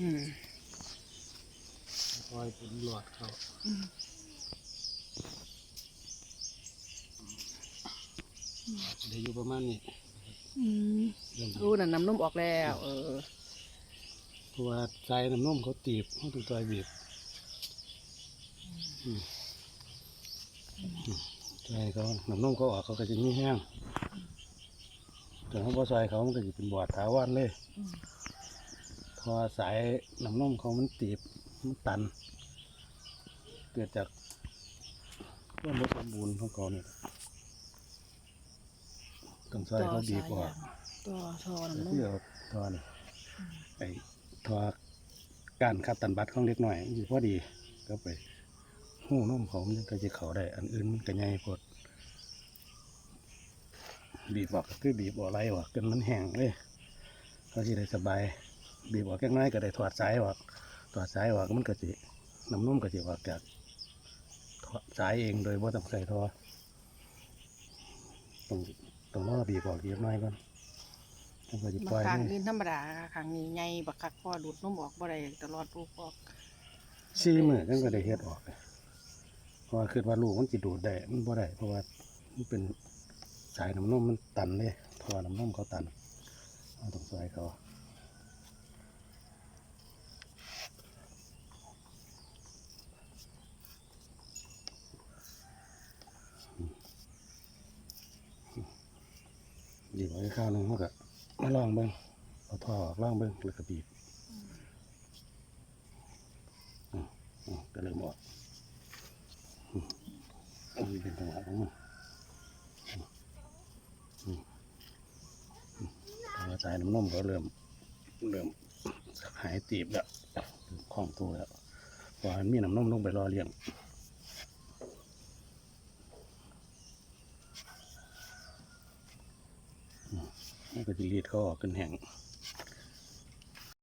อืมคอยเป็นหลอดเขาเดี๋ยวอยู่ประมาณนี้อืมเริ่มอู้นั่นน้ำนมออกแล้ว เออเพราะว่าใจน้ำนมเขาตีบเขาถึงตัวบีบอืมใจเขาน้ำนมเขาออกเขาก็จะมีแห้งแต่เขาพอใส่เขามันก็จะเป็นบอดถาวรเลยอืม เพราะว่าสายน้ำนมเขามันตีบมันตัน เกิดจากว่าบสมบูรณ์ของเขาเนี่ยต้องใส่เขาดีกว่าต่อทอแต่น้ำนมที่เอาทอนี่ไอ้ทอการคัดตันบัตรของเล็กหน่อยอยู่พอดีก็ไปหูนมเขามันก็จะเขาได้ อันอื่นมันก็ใหญ่พดบีบออกก็คือบีบออกไรออกจนมันแห้งเลยเขาจะได้สบาย บีบออกแค่น้อยก็ได้ถอดสายออกถอดสายออกมันก็จะน้ำนมก็จะออกจากถอดสายเองโดยว่าต้องใส่ทอต้องต้องรอบีบออกเยอะน้อยก่อนแล้วก็จะปบาล่องยครั้งให้อื่นธรรมดาครั้งนี้ใหญ่บักคักพ่อดูดนมออกบ่ได้ตลอดลูกออกซี่มือจังก็ได้เฮ็ดออกเลยเพราะว่าคือว่าลูกมันจิดูดได้มันบ่ได้เพราะว่ามันเป็นสายน้ำนมมันตันเลยทอน้ำนมเขาตันเราต้องใส่เขา ดีไว้ข้าวหนึงเขาก็มาลองเบิ่งเอาท่อออกลองเบิ่งแล้วก็บีบก็เริ่มออกอืมมันเป็นจังหวะของมันต่ว่าสายน้ำนมก็เริ่มเริ่มหายตีบแล้วคล่องตัวแล้วพราะมันมีน้ำนมลงไปรอเลี้ยง มมันก็จะรีดเขาออกกันแห้ง